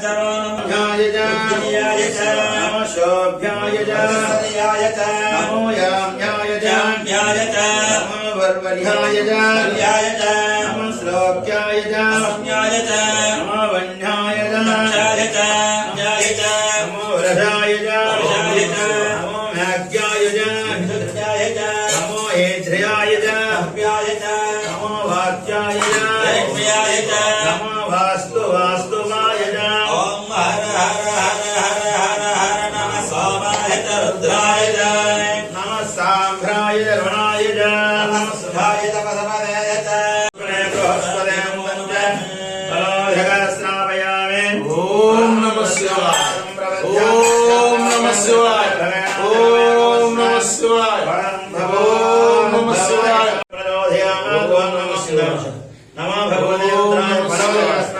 ध्याय नमशोभ्याय ध्याय नमो याम्याय ध्याय नमो वर्वर्याय ध्याय नमो श्लोक्याय ध्याय नमो वन्याय ध्याय ध्याय नमो रथाय ध्याय नमो भाग्याय ध्याय नमो ऐन्द्रियाय ध्याय नमो वाक्याय ध्याय च नमः साम्भ्राय रमणाय च नमः सुभाय तपसमदय च बृहस्पदे बलोधगस्नापयामि ॐ नमः शिवाय ॐ नमः शिवाय ॐ नमः शिवाय ॐ नमः शिवाय नमः भगवते